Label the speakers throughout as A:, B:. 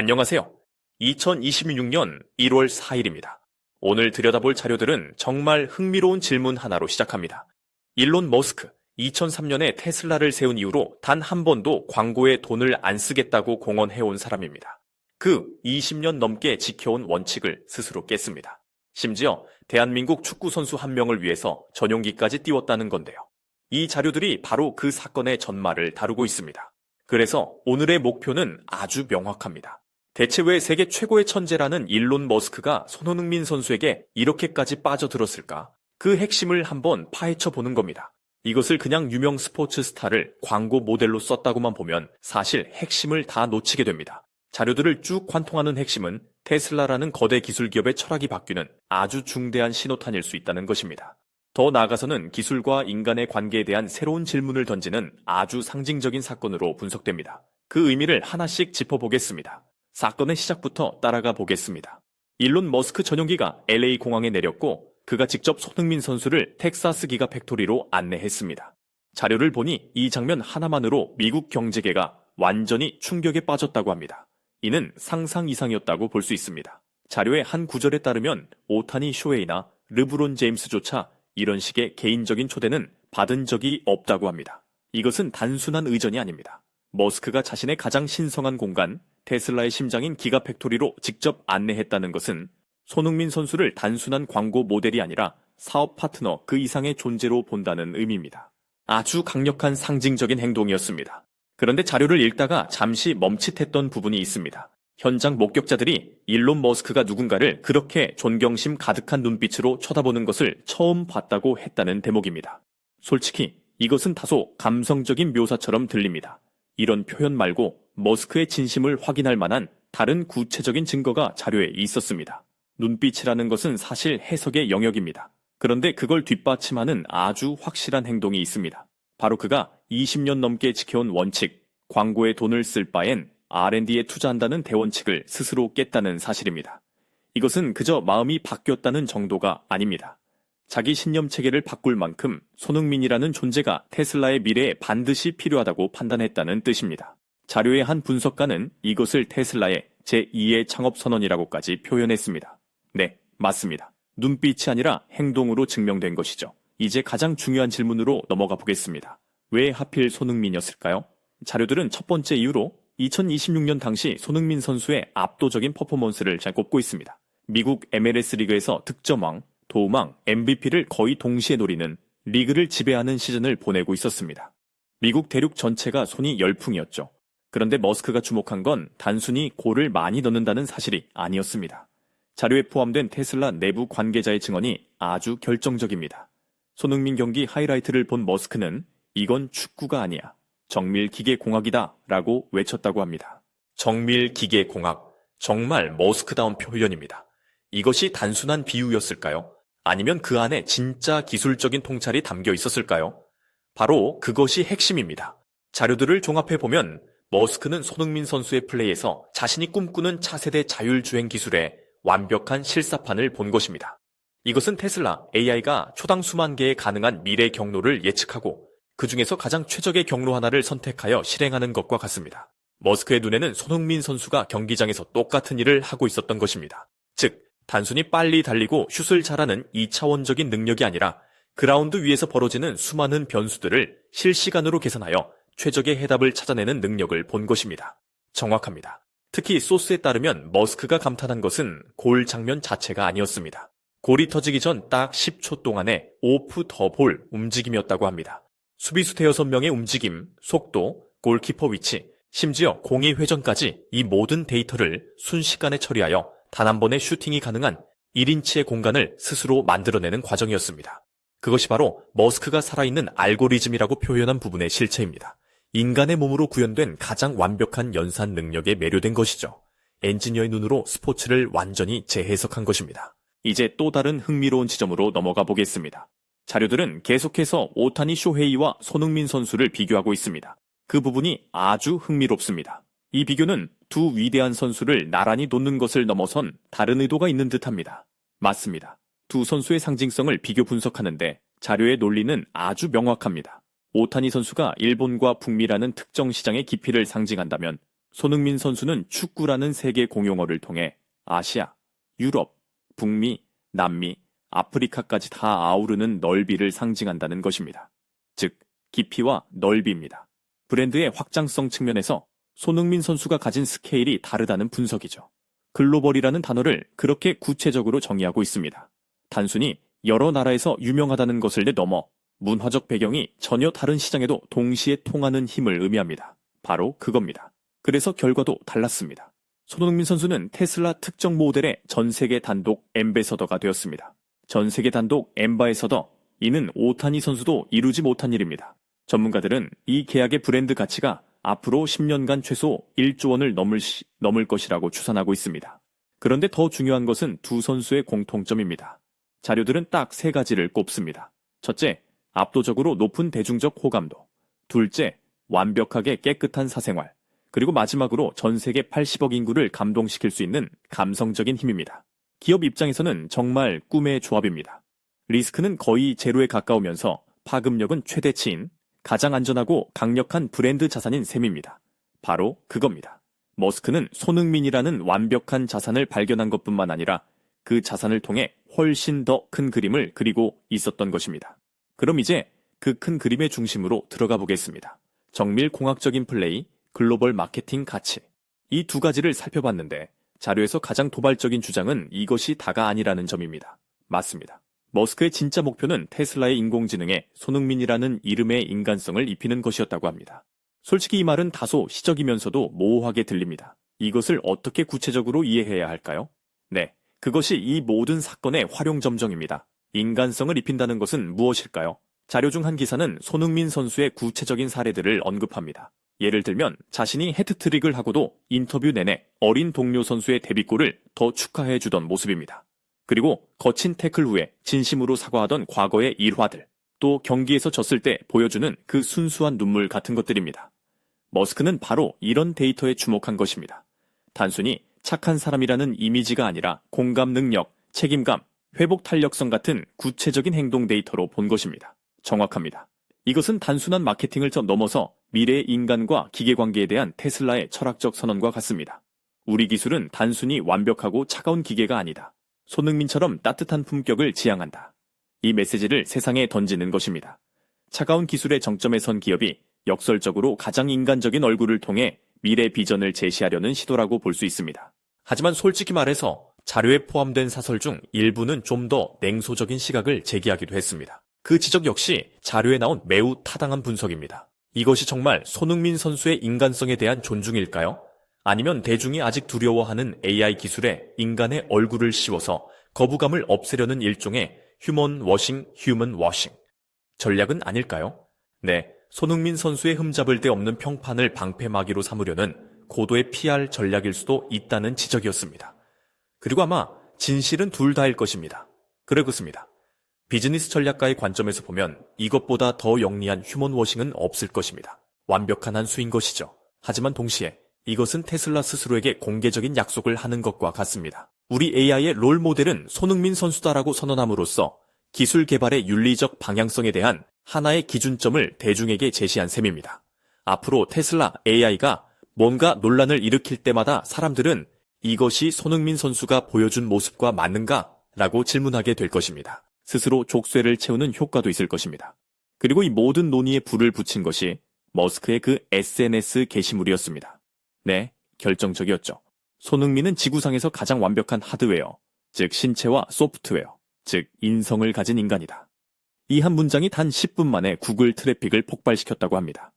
A: 안녕하세요. 2026년 1월 4일입니다. 오늘 들여다볼 자료들은 정말 흥미로운 질문 하나로 시작합니다. 일론 머스크, 2003년에 테슬라를 세운 이후로 단 한 번도 광고에 돈을 안 쓰겠다고 공언해온 사람입니다. 그 20년 넘게 지켜온 원칙을 스스로 깼습니다. 심지어 대한민국 축구선수 한 명을 위해서 전용기까지 띄웠다는 건데요. 이 자료들이 바로 그 사건의 전말을 다루고 있습니다. 그래서 오늘의 목표는 아주 명확합니다. 대체 왜 세계 최고의 천재라는 일론 머스크가 손흥민 선수에게 이렇게까지 빠져들었을까? 그 핵심을 한번 파헤쳐 보는 겁니다. 이것을 그냥 유명 스포츠 스타를 광고 모델로 썼다고만 보면 사실 핵심을 다 놓치게 됩니다. 자료들을 쭉 관통하는 핵심은 테슬라라는 거대 기술 기업의 철학이 바뀌는 아주 중대한 신호탄일 수 있다는 것입니다. 더 나아가서는 기술과 인간의 관계에 대한 새로운 질문을 던지는 아주 상징적인 사건으로 분석됩니다. 그 의미를 하나씩 짚어보겠습니다. 사건의 시작부터 따라가 보겠습니다. 일론 머스크 전용기가 LA 공항에 내렸고 그가 직접 손흥민 선수를 텍사스 기가 팩토리로 안내했습니다. 자료를 보니 이 장면 하나만으로 미국 경제계가 완전히 충격에 빠졌다고 합니다. 이는 상상 이상이었다고 볼 수 있습니다. 자료의 한 구절에 따르면 오타니 쇼헤이나 르브론 제임스조차 이런 식의 개인적인 초대는 받은 적이 없다고 합니다. 이것은 단순한 의전이 아닙니다. 머스크가 자신의 가장 신성한 공간, 테슬라의 심장인 기가 팩토리로 직접 안내했다는 것은 손흥민 선수를 단순한 광고 모델이 아니라 사업 파트너 그 이상의 존재로 본다는 의미입니다. 아주 강력한 상징적인 행동이었습니다. 그런데 자료를 읽다가 잠시 멈칫했던 부분이 있습니다. 현장 목격자들이 일론 머스크가 누군가를 그렇게 존경심 가득한 눈빛으로 쳐다보는 것을 처음 봤다고 했다는 대목입니다. 솔직히 이것은 다소 감성적인 묘사처럼 들립니다. 이런 표현 말고 머스크의 진심을 확인할 만한 다른 구체적인 증거가 자료에 있었습니다. 눈빛이라는 것은 사실 해석의 영역입니다. 그런데 그걸 뒷받침하는 아주 확실한 행동이 있습니다. 바로 그가 20년 넘게 지켜온 원칙, 광고에 돈을 쓸 바엔 R&D에 투자한다는 대원칙을 스스로 깼다는 사실입니다. 이것은 그저 마음이 바뀌었다는 정도가 아닙니다. 자기 신념 체계를 바꿀 만큼 손흥민이라는 존재가 테슬라의 미래에 반드시 필요하다고 판단했다는 뜻입니다. 자료의 한 분석가는 이것을 테슬라의 제2의 창업 선언이라고까지 표현했습니다. 네, 맞습니다. 눈빛이 아니라 행동으로 증명된 것이죠. 이제 가장 중요한 질문으로 넘어가 보겠습니다. 왜 하필 손흥민이었을까요? 자료들은 첫 번째 이유로 2026년 당시 손흥민 선수의 압도적인 퍼포먼스를 잘 꼽고 있습니다. 미국 MLS 리그에서 득점왕, 도움왕, MVP를 거의 동시에 노리는 리그를 지배하는 시즌을 보내고 있었습니다. 미국 대륙 전체가 손이 열풍이었죠. 그런데 머스크가 주목한 건 단순히 골을 많이 넣는다는 사실이 아니었습니다. 자료에 포함된 테슬라 내부 관계자의 증언이 아주 결정적입니다. 손흥민 경기 하이라이트를 본 머스크는 이건 축구가 아니야. 정밀 기계 공학이다 라고 외쳤다고 합니다. 정밀 기계 공학. 정말 머스크다운 표현입니다. 이것이 단순한 비유였을까요? 아니면 그 안에 진짜 기술적인 통찰이 담겨 있었을까요? 바로 그것이 핵심입니다. 자료들을 종합해보면 머스크는 손흥민 선수의 플레이에서 자신이 꿈꾸는 차세대 자율주행 기술에 완벽한 실사판을 본 것입니다. 이것은 테슬라 AI가 초당 수만 개의 가능한 미래 경로를 예측하고 그 중에서 가장 최적의 경로 하나를 선택하여 실행하는 것과 같습니다. 머스크의 눈에는 손흥민 선수가 경기장에서 똑같은 일을 하고 있었던 것입니다. 즉, 단순히 빨리 달리고 슛을 잘하는 2차원적인 능력이 아니라 그라운드 위에서 벌어지는 수많은 변수들을 실시간으로 계산하여 최적의 해답을 찾아내는 능력을 본 것입니다. 정확합니다. 특히 소스에 따르면 머스크가 감탄한 것은 골 장면 자체가 아니었습니다. 골이 터지기 전 딱 10초 동안의 오프 더 볼 움직임이었다고 합니다. 수비수 대여섯 명의 움직임, 속도, 골키퍼 위치, 심지어 공이 회전까지 이 모든 데이터를 순식간에 처리하여 단 한 번의 슈팅이 가능한 1인치의 공간을 스스로 만들어내는 과정이었습니다. 그것이 바로 머스크가 살아있는 알고리즘이라고 표현한 부분의 실체입니다. 인간의 몸으로 구현된 가장 완벽한 연산 능력에 매료된 것이죠. 엔지니어의 눈으로 스포츠를 완전히 재해석한 것입니다. 이제 또 다른 흥미로운 지점으로 넘어가 보겠습니다. 자료들은 계속해서 오타니 쇼헤이와 손흥민 선수를 비교하고 있습니다. 그 부분이 아주 흥미롭습니다. 이 비교는 두 위대한 선수를 나란히 놓는 것을 넘어선 다른 의도가 있는 듯합니다. 맞습니다. 두 선수의 상징성을 비교 분석하는데 자료의 논리는 아주 명확합니다. 오타니 선수가 일본과 북미라는 특정 시장의 깊이를 상징한다면 손흥민 선수는 축구라는 세계 공용어를 통해 아시아, 유럽, 북미, 남미, 아프리카까지 다 아우르는 넓이를 상징한다는 것입니다. 즉, 깊이와 넓이입니다. 브랜드의 확장성 측면에서 손흥민 선수가 가진 스케일이 다르다는 분석이죠. 글로벌이라는 단어를 그렇게 구체적으로 정의하고 있습니다. 단순히 여러 나라에서 유명하다는 것을 내넘어 문화적 배경이 전혀 다른 시장에도 동시에 통하는 힘을 의미합니다. 바로 그겁니다. 그래서 결과도 달랐습니다. 손흥민 선수는 테슬라 특정 모델의 전 세계 단독 엠베서더가 되었습니다. 전 세계 단독 엠바에서더, 이는 오타니 선수도 이루지 못한 일입니다. 전문가들은 이 계약의 브랜드 가치가 앞으로 10년간 최소 1조 원을 넘을, 시, 넘을 것이라고 추산하고 있습니다. 그런데 더 중요한 것은 두 선수의 공통점입니다. 자료들은 딱 세 가지를 꼽습니다. 첫째, 압도적으로 높은 대중적 호감도. 둘째, 완벽하게 깨끗한 사생활. 그리고 마지막으로 전 세계 80억 인구를 감동시킬 수 있는 감성적인 힘입니다. 기업 입장에서는 정말 꿈의 조합입니다. 리스크는 거의 제로에 가까우면서 파급력은 최대치인 가장 안전하고 강력한 브랜드 자산인 셈입니다. 바로 그겁니다. 머스크는 손흥민이라는 완벽한 자산을 발견한 것뿐만 아니라 그 자산을 통해 훨씬 더 큰 그림을 그리고 있었던 것입니다. 그럼 이제 그 큰 그림의 중심으로 들어가 보겠습니다. 정밀 공학적인 플레이, 글로벌 마케팅 가치. 이 두 가지를 살펴봤는데 자료에서 가장 도발적인 주장은 이것이 다가 아니라는 점입니다. 맞습니다. 머스크의 진짜 목표는 테슬라의 인공지능에 손흥민이라는 이름의 인간성을 입히는 것이었다고 합니다. 솔직히 이 말은 다소 시적이면서도 모호하게 들립니다. 이것을 어떻게 구체적으로 이해해야 할까요? 네, 그것이 이 모든 사건의 활용점정입니다. 인간성을 입힌다는 것은 무엇일까요? 자료 중 한 기사는 손흥민 선수의 구체적인 사례들을 언급합니다. 예를 들면 자신이 헤트트릭을 하고도 인터뷰 내내 어린 동료 선수의 데뷔골을 더 축하해 주던 모습입니다. 그리고 거친 태클 후에 진심으로 사과하던 과거의 일화들, 또 경기에서 졌을 때 보여주는 그 순수한 눈물 같은 것들입니다. 머스크는 바로 이런 데이터에 주목한 것입니다. 단순히 착한 사람이라는 이미지가 아니라 공감 능력, 책임감, 회복 탄력성 같은 구체적인 행동 데이터로 본 것입니다. 정확합니다. 이것은 단순한 마케팅을 넘어서 미래의 인간과 기계 관계에 대한 테슬라의 철학적 선언과 같습니다. 우리 기술은 단순히 완벽하고 차가운 기계가 아니다. 손흥민처럼 따뜻한 품격을 지향한다. 이 메시지를 세상에 던지는 것입니다. 차가운 기술의 정점에 선 기업이 역설적으로 가장 인간적인 얼굴을 통해 미래 비전을 제시하려는 시도라고 볼 수 있습니다. 하지만 솔직히 말해서 자료에 포함된 사설 중 일부는 좀 더 냉소적인 시각을 제기하기도 했습니다. 그 지적 역시 자료에 나온 매우 타당한 분석입니다. 이것이 정말 손흥민 선수의 인간성에 대한 존중일까요? 아니면 대중이 아직 두려워하는 AI 기술에 인간의 얼굴을 씌워서 거부감을 없애려는 일종의 휴먼 워싱, 휴먼 워싱. 전략은 아닐까요? 네, 손흥민 선수의 흠잡을 데 없는 평판을 방패막이로 삼으려는 고도의 PR 전략일 수도 있다는 지적이었습니다. 그리고 아마 진실은 둘 다일 것입니다. 그렇습니다. 비즈니스 전략가의 관점에서 보면 이것보다 더 영리한 휴먼 워싱은 없을 것입니다. 완벽한 한 수인 것이죠. 하지만 동시에 이것은 테슬라 스스로에게 공개적인 약속을 하는 것과 같습니다. 우리 AI의 롤 모델은 손흥민 선수다라고 선언함으로써 기술 개발의 윤리적 방향성에 대한 하나의 기준점을 대중에게 제시한 셈입니다. 앞으로 테슬라 AI가 뭔가 논란을 일으킬 때마다 사람들은 이것이 손흥민 선수가 보여준 모습과 맞는가? 라고 질문하게 될 것입니다. 스스로 족쇄를 채우는 효과도 있을 것입니다. 그리고 이 모든 논의에 불을 붙인 것이 머스크의 그 SNS 게시물이었습니다. 네, 결정적이었죠. 손흥민은 지구상에서 가장 완벽한 하드웨어, 즉 신체와 소프트웨어, 즉 인성을 가진 인간이다. 이 한 문장이 단 10분 만에 구글 트래픽을 폭발시켰다고 합니다.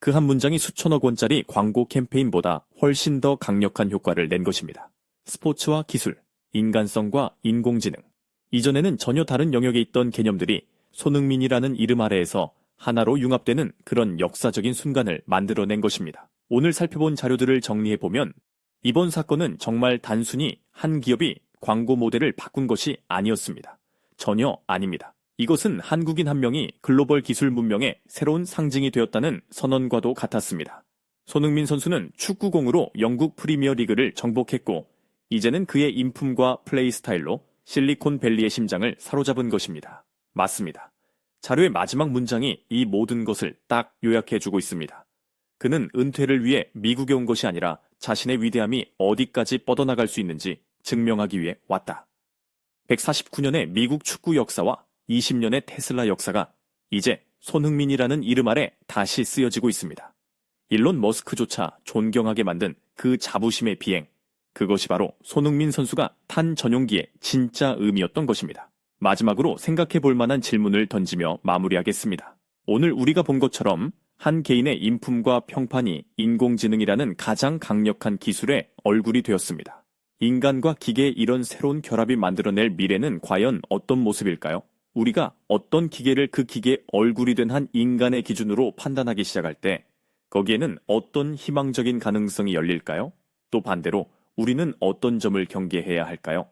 A: 그 한 문장이 수천억 원짜리 광고 캠페인보다 훨씬 더 강력한 효과를 낸 것입니다. 스포츠와 기술, 인간성과 인공지능. 이전에는 전혀 다른 영역에 있던 개념들이 손흥민이라는 이름 아래에서 하나로 융합되는 그런 역사적인 순간을 만들어낸 것입니다. 오늘 살펴본 자료들을 정리해보면 이번 사건은 정말 단순히 한 기업이 광고 모델을 바꾼 것이 아니었습니다. 전혀 아닙니다. 이것은 한국인 한 명이 글로벌 기술 문명의 새로운 상징이 되었다는 선언과도 같았습니다. 손흥민 선수는 축구공으로 영국 프리미어 리그를 정복했고, 이제는 그의 인품과 플레이 스타일로 실리콘 밸리의 심장을 사로잡은 것입니다. 맞습니다. 자료의 마지막 문장이 이 모든 것을 딱 요약해주고 있습니다. 그는 은퇴를 위해 미국에 온 것이 아니라 자신의 위대함이 어디까지 뻗어나갈 수 있는지 증명하기 위해 왔다. 149년의 미국 축구 역사와 20년의 테슬라 역사가 이제 손흥민이라는 이름 아래 다시 쓰여지고 있습니다. 일론 머스크조차 존경하게 만든 그 자부심의 비행. 그것이 바로 손흥민 선수가 탄 전용기의 진짜 의미였던 것입니다. 마지막으로 생각해 볼 만한 질문을 던지며 마무리하겠습니다. 오늘 우리가 본 것처럼 한 개인의 인품과 평판이 인공지능이라는 가장 강력한 기술의 얼굴이 되었습니다. 인간과 기계의 이런 새로운 결합이 만들어낼 미래는 과연 어떤 모습일까요? 우리가 어떤 기계를 그 기계의 얼굴이 된 한 인간의 기준으로 판단하기 시작할 때 거기에는 어떤 희망적인 가능성이 열릴까요? 또 반대로 우리는 어떤 점을 경계해야 할까요?